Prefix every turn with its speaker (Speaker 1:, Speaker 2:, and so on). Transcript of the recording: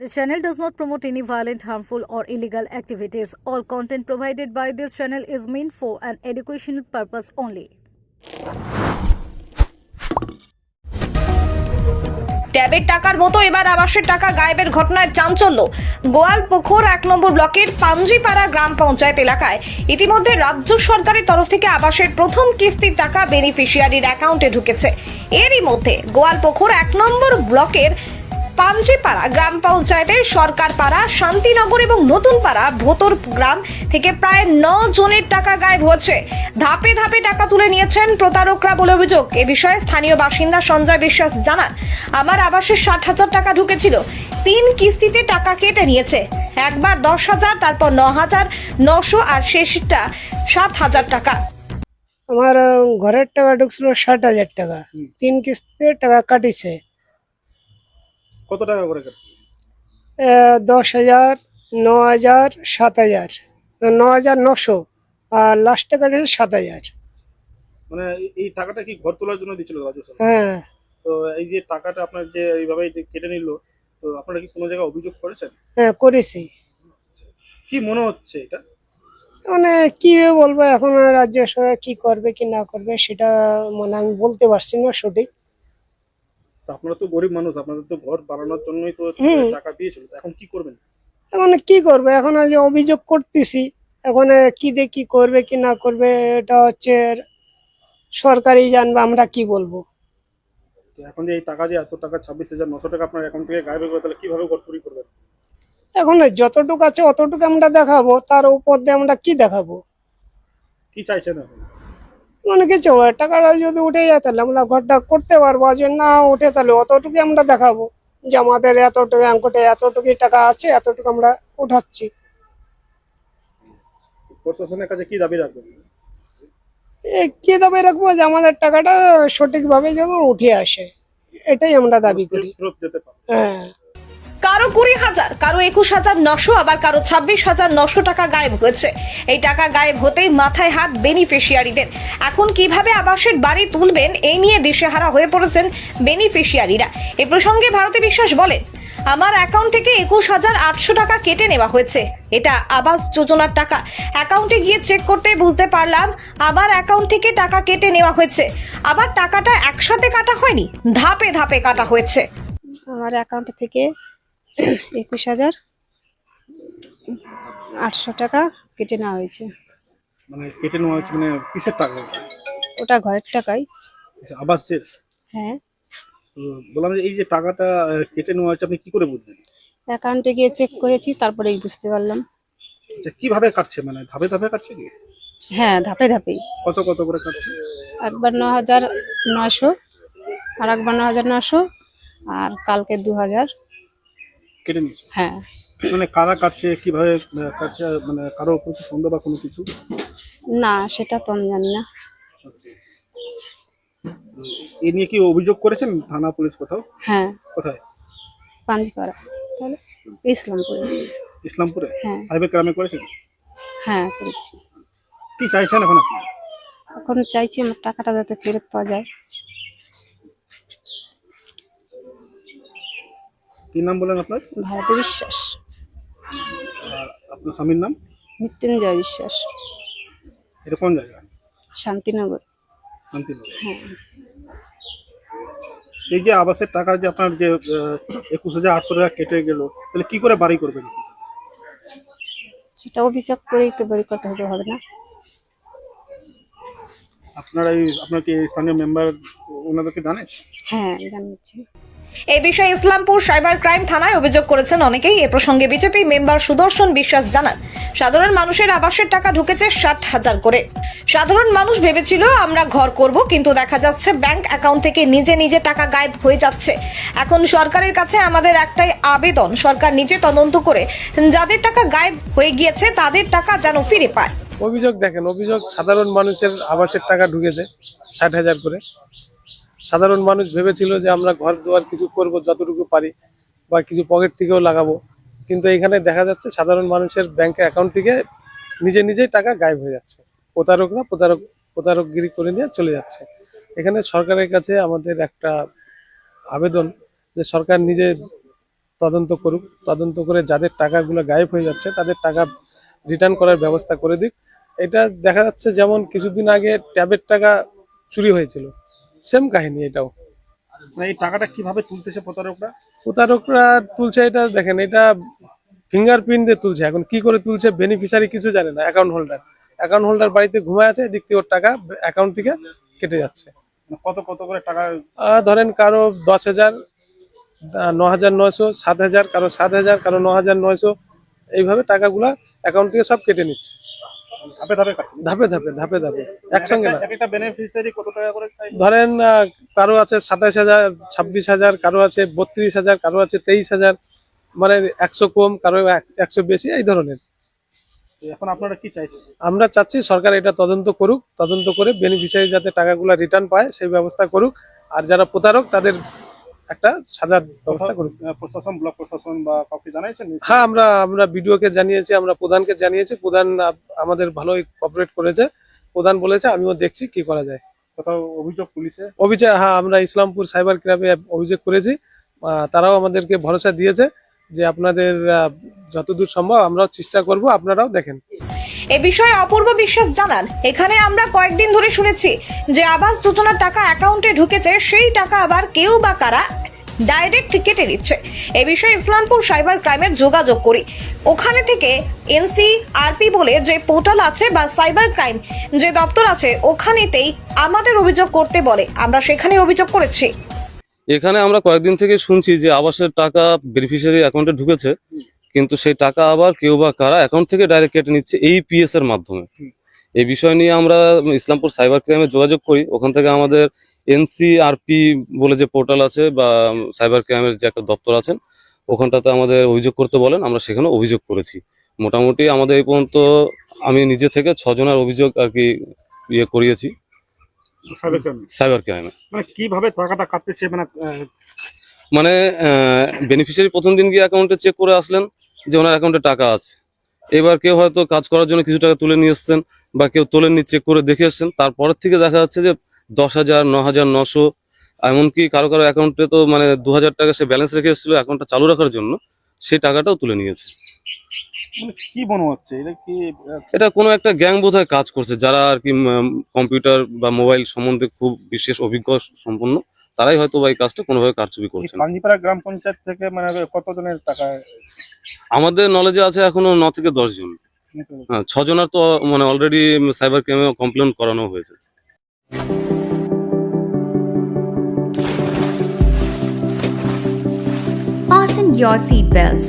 Speaker 1: This channel does not promote any violent, harmful, or illegal activities. All content provided by this channel is meant for an educational purpose only.
Speaker 2: ট্যাবের টাকার মতো এবার আবাসের টাকা গায়েবের ঘটনায় চাঞ্চল্য গোয়াল পুকুর এক নম্বর ব্লকের পাঞ্জিপাড়া গ্রাম পঞ্চায়েত এলাকায় ইতিমধ্যে রাজ্য সরকারের তরফ থেকে আবাসের প্রথম কিস্তির টাকা বেনিফিশিয়ারির অ্যাকাউন্টে ঢুকেছে এরই মধ্যে গোয়াল পুকুর এক নম্বর ব্লকের পাঞ্জিপাড়া গ্রাম পঞ্চায়েতের সরকারপাড়া শান্তিনগর এবং নতুনপাড়া ভোতর গ্রাম থেকে প্রায় ন জনের টাকা গায়েব হচ্ছে। ধাপে ধাপে টাকা তুলে নিয়েছেন প্রতারকরা বলে অভিযোগ। এ বিষয়ে স্থানীয় বাসিন্দা সঞ্জয় বিশ্বাস জানান আমার আবাসে ষাট হাজার টাকা ঢুকেছিল। তিন কিস্তিতে টাকা কেটে নিয়েছে। একবার দশ হাজার তারপর ন হাজার নশো আর শেষটা সাত হাজার টাকা।
Speaker 3: আমার ঘরের টাকা ঢুকছিল ষাট হাজার টাকা। তিন কিস্তিতে টাকা কাটিছে।
Speaker 4: কত টাকা করে কাটবে
Speaker 3: দশ হাজার ন হাজার সাত হাজার ন হাজার নশো। আর লাস্টে কাটিছে সাত হাজার
Speaker 4: মানে এই- টাকাটা কি ঘর তোলার জন্য দিয়েছিল রাজু স্যার
Speaker 3: হ্যাঁ।
Speaker 4: তো এই যে টাকাটা আপনার যে এইভাবে যে কেটে নিল তো আপনারা কি কোনো জায়গায় অভিযোগ করেছেন?
Speaker 3: হ্যাঁ করেছি।
Speaker 4: কি মনে হচ্ছে এটা?
Speaker 3: মানে কি বলব এখন রাজ্য সরকার কি করবে কি না করবে সেটা মানে আমি বলতে পারছি না সঠিক।
Speaker 4: আপনারা তো গরিব মানুষ আপনাদের তো ঘর বানানোর জন্যই তো। টাকা দিয়েছিল এখন কি করবেন?
Speaker 3: এখন কি করবে? এখন যে অভিযোগ করতেছি। এখন কি দিয়ে কি করবে কি না করবে এটা হচ্ছে সরকারই জানবে আমরা কি বলব?
Speaker 4: এখন যে এই টাকা যে এত টাকা ছাব্বিশ হাজার নশো টাকা আপনার অ্যাকাউন্ট থেকে গায়েব হয়ে তাহলে কীভাবে ঘর চুরি করবেন?
Speaker 3: এখন যতটুকু আছে অতটুকু আমরা দেখাবো তার উপর দিয়ে আমরা কি দেখাবো?
Speaker 4: কি চাইছেন এখন?
Speaker 3: মানে কিছু হয়, টাকাটা যদি উঠে যায় তাহলে আমরা ঘরটা করতে পারব। আর যদি না উঠে তাহলে অতটুকু আমরা দেখাবো যে আমাদের এতটুকু অঙ্কটে এতটুকু টাকা আছে এতটুকু আমরা উঠাচ্ছি।
Speaker 4: প্রশাসনের কাছে কি দাবি রাখবেন?
Speaker 3: এ কি দাবি রাখব যে আমাদের টাকাটা সঠিকভাবে যেন উঠে আসে এটাই আমরা দাবি করি। হ্যাঁ।
Speaker 2: কারও কুড়ি হাজার, কারও একুশ হাজার নশো, আবার কারও ছাব্বিশ হাজার নশো টাকা গায়েব হয়েছে। এই টাকা গায়েব হতেই মাথায় হাত বেনিফিশিয়ারিদের। এখন কীভাবে আবাসের বাড়ি তুলবেন, এই নিয়ে দিশেহারা হয়ে পড়েছেন বেনিফিশিয়ারিরা। এ প্রসঙ্গে ভারতী বিশ্বাস বলেন, আমার অ্যাকাউন্ট থেকে একুশ হাজার আটশো টাকা কেটে নেওয়া হয়েছে। এটা আবাস যোজনার টাকা। অ্যাকাউন্টে গিয়ে চেক করতে বুঝতে পারলাম, আমার অ্যাকাউন্ট থেকে টাকা কেটে নেওয়া হয়েছে। আবার টাকাটা একসাথে কাটা হয়নি, ধাপে ধাপে কাটা হয়েছে।
Speaker 5: আমার অ্যাকাউন্ট থেকে একুশ হাজার আটশো টাকা কেটে নেওয়া হয়েছে।
Speaker 4: মানে কেটে নেওয়া হচ্ছে মানে কিসের টাকা?
Speaker 5: ওটা ঘরের টাকাই।
Speaker 4: আবাসের?
Speaker 5: হ্যাঁ।
Speaker 4: বললাম যে এই যে টাকাটা কেটে নেওয়া হয়েছে আপনি কি করে বুঝলেন?
Speaker 5: অ্যাকাউন্টে গিয়ে চেক করেছি তারপরেই বুঝতে পারলাম।
Speaker 4: আচ্ছা কীভাবে কাটছে? মানে ধাপে ধাপে কাটছে কি?
Speaker 5: হ্যাঁ ধাপে ধাপেই।
Speaker 4: কত কত করে কাটছে?
Speaker 5: একবার ন হাজার নশো আর একবার ন হাজার নশো আর কালকে দু হাজার।
Speaker 4: কেটে নিয়েছে?
Speaker 5: হ্যাঁ।
Speaker 4: মানে কারা কাটছে কীভাবে কাটছে মানে কারও উপর কি সন্দেহ বা কোনো কিছু?
Speaker 5: না সেটা তো আমি জানি না।
Speaker 4: এ নিয়ে কি অভিযোগ করেছেন থানা পুলিশ কোথাও?
Speaker 5: হ্যাঁ।
Speaker 4: কোথায়?
Speaker 5: পাঞ্জিপাড়া তাহলে? ইসলামপুরে।
Speaker 4: ইসলামপুরে?
Speaker 5: হ্যাঁ।
Speaker 4: সাইবার গ্রামে করেছেন?
Speaker 5: হ্যাঁ করেছি।
Speaker 4: কি চাইছেন এখন আপনি?
Speaker 5: এখন চাইছি আমার টাকাটা যাতে ফেরত পাওয়া যায়।
Speaker 4: কি নাম বলেন আপনার?
Speaker 5: ভারতে বিশ্বাস।
Speaker 4: আর আপনার স্বামীর নাম?
Speaker 5: মৃত্যুঞ্জয় বিশ্বাস।
Speaker 4: এটা কোন জায়গা?
Speaker 5: শান্তিনগর।
Speaker 4: শান্তিনগর।
Speaker 5: হ্যাঁ।
Speaker 4: এই যে আবাসের টাকা যে আপনার যে একুশ হাজার আটশো টাকা কেটে গেল তাহলে কি করে বাড়ি করবেন
Speaker 5: সেটা অভিযোগ করেই তো বই করতে হবে হবে না?
Speaker 4: আপনারা আপনার কি স্থানীয় মেম্বার ওনাদেরকে জানেন?
Speaker 5: হ্যাঁ জানিয়েছি।
Speaker 2: এই বিষয়ে ইসলামপুর সাইবার ক্রাইম থানায় অভিযোগ করেছেন অনেকেই। এ প্রসঙ্গে বিজেপি মেম্বার সুদর্শন বিশ্বাস জানান, সাধারণ মানুষের আবাসের টাকা ঢুকেছে ষাট হাজার করে। সাধারণ মানুষ ভেবেছিল, আমরা ঘর করব কিন্তু দেখা যাচ্ছে ব্যাংক অ্যাকাউন্ট থেকে নিজে নিজে টাকা গায়েব হয়ে যাচ্ছে। এখন সরকারের কাছে আমাদের একটাই আবেদন, সরকার নিজে তদন্ত করে যাদের টাকা গায়েব হয়ে গিয়েছে তাদের টাকা যেন ফিরে পায়।
Speaker 6: অভিযোগ দেখেন, অভিযোগ সাধারণ মানুষের আবাসের টাকা ঢুকেছে ষাট হাজার করে। সাধারণ মানুষ ভেবেছিল যে আমরা ঘর দুয়ার কিছু করব যতটুকু পারি বা কিছু পকেট থেকেও লাগাবো। কিন্তু এখানে দেখা যাচ্ছে সাধারণ মানুষের ব্যাংকের অ্যাকাউন্ট থেকে নিজে নিজেই টাকা গায়েব হয়ে যাচ্ছে। প্রতারকরা প্রতারক, প্রতারকগিরি করে নিয়ে চলে যাচ্ছে। এখানে সরকারের কাছে আমাদের একটা আবেদন যে সরকার নিজে তদন্ত করুক, তদন্ত করে যাদের টাকাগুলো গায়েব হয়ে যাচ্ছে তাদের টাকা রিটার্ন করার ব্যবস্থা করে দিক। এটা দেখা যাচ্ছে যেমন কিছুদিন আগে ট্যাবের টাকা চুরি হয়েছিল। সেম কাহিনী এটাও।
Speaker 4: মানে এই টাকাটা কীভাবে তুলতেছে প্রতারকরা?
Speaker 6: প্রতারকরা তুলছে এটা দেখেন এটা ফিঙ্গারপ্রিন্ট দিয়ে তুলছে। এখন কি করে তুলছে বেনিফিশিয়ারি কিছু জানে না অ্যাকাউন্ট হোল্ডার অ্যাকাউন্ট হোল্ডার বাড়িতে ঘুমায় আছে এদিক থেকে ওর টাকা অ্যাকাউন্ট থেকে কেটে যাচ্ছে।
Speaker 4: মানে কত কত করে টাকা
Speaker 6: ধরেন কারও দশ হাজার ন হাজার নয়শো সাত হাজার কারও সাত হাজার কারও ন হাজার নয়শো এইভাবে টাকাগুলা অ্যাকাউন্ট থেকে সব কেটে নিচ্ছে।
Speaker 4: ধাপে ধাপে
Speaker 6: ধাপে ধাপে ধাপে ধাপে একসঙ্গে না।
Speaker 4: একটা বেনিফিশিয়ারি কত টাকা করে চাই
Speaker 6: ধরেন কারও আছে সাতাশ হাজার ছাব্বিশ হাজার কারও আছে বত্রিশ হাজার কারও আছে তেইশ হাজার মানে একশো কম কারও এক- একশো বেশি এই ধরনের।
Speaker 4: এখন আপনারা কি চাইছেন?
Speaker 6: আমরা চাচ্ছি সরকার এটা তদন্ত করুক তদন্ত করে বেনিফিশিয়ারি যাতে টাকাগুলো রিটার্ন পায় সেই ব্যবস্থা করুক। আর যারা প্রতারক তাদের একটা সাজার ব্যবস্থা করুক
Speaker 4: প্রশাসন ব্লক প্রশাসন বা কাউকে জানিয়েছেন
Speaker 6: হ্যাঁ আমরা আমরা বিডিওকে জানিয়েছি আমরা প্রধানকে জানিয়েছি প্রধান আমাদের ভালোই কোঅপারেট করেছে। প্রধান বলেছে আমিও দেখছি কি করা যায়।
Speaker 4: কোথাও অভিযোগ পুলিশে?
Speaker 6: অভিযোগ হ্যাঁ আমরা ইসলামপুর সাইবার ক্রাইমে অভিযোগ করেছি। তারাও আমাদেরকে ভরসা দিয়েছে। যে আপনাদের যতদূর সম্ভব আমরাও চেষ্টা করব, আপনারাও দেখেন।
Speaker 2: এ বিষয়ে অপূর্ব বিশ্বাস জানান। এখানে আমরা কয়েকদিন ধরে শুনেছি যে আবাস যোজনার টাকা অ্যাকাউন্টে ঢুকেছে, সেই টাকা আবার কেউ বা কারা ডাইরেক্ট কেটে নিচ্ছে। এ বিষয়ে ইসলামপুর সাইবার ক্রাইমে যোগাযোগ করি। ওখানে থেকে এনসিআরপি বলে যে পোর্টাল আছে বা সাইবার ক্রাইম যে দপ্তর আছে, ওখানেতেই আমাদের অভিযোগ করতে বলে। আমরা সেখানে অভিযোগ করেছি।
Speaker 7: এখানে আমরা কয়েকদিন থেকে শুনছি যে আবাসের টাকা বেনিফিশিয়ারি অ্যাকাউন্টে ঢুকেছে কিন্তু সেই টাকা আবার কেউ বা কারা অ্যাকাউন্ট থেকে ডাইরেক্ট কেটে নিচ্ছে এই পিএস এর মাধ্যমে। এই বিষয় নিয়ে আমরা ইসলামপুর সাইবার ক্রাইমে যোগাযোগ করি ওখান থেকে আমাদের এনসিআরপি বলে যে পোর্টাল আছে বা সাইবার ক্রাইমের যে একটা দপ্তর আছেন ওখানটাতে আমাদের অভিযোগ করতে বলেন আমরা সেখানে অভিযোগ করেছি। মোটামুটি আমাদের এই পর্যন্ত আমি নিজে থেকে ছজনের অভিযোগ আর কি ইয়ে করিয়েছি।
Speaker 4: সাইবার ক্রাইমে
Speaker 7: সাইবার ক্রাইমে
Speaker 4: মানে কীভাবে টাকাটা কাটতেছে মানে
Speaker 7: মানে বেনিফিশিয়ারি প্রথম দিন গিয়ে অ্যাকাউন্টে চেক করে আসলেন যে ওনার অ্যাকাউন্টে টাকা আছে। এবার কেউ হয়তো কাজ করার জন্য কিছু টাকা তুলে নিয়ে এসছেন বা কেউ তোলেননি চেক করে দেখে এসছেন। তারপরের থেকে দেখা যাচ্ছে যে দশ হাজার ন হাজার নশো এমনকি কারও কারও অ্যাকাউন্টে তো মানে দু হাজার টাকা সে ব্যালেন্স রেখে এসেছিল অ্যাকাউন্টটা চালু রাখার জন্য সেই টাকাটাও তুলে নিয়েছে।
Speaker 4: কি মনে হচ্ছে? এটা কি
Speaker 7: এটা কোনো একটা গ্যাং বোধহয় কাজ করছে যারা আর কি কম্পিউটার বা মোবাইল সম্বন্ধে খুব বিশেষ অভিজ্ঞ সম্পন্ন তারাই হয়তো বা এই কাজটা কোনোভাবে কারচুপি
Speaker 4: এই
Speaker 7: করছেন
Speaker 4: পাঞ্জিপাড়া গ্রাম পঞ্চায়েত থেকে মানে কতজনের টাকা
Speaker 7: আমাদের নলেজে আছে এখনও ন থেকে দশ জন? হ্যাঁ ছজনের তো মানে অলরেডি সাইবার ক্রাইমে কমপ্লেন করানো হয়েছে।
Speaker 8: Fasten your seatbelts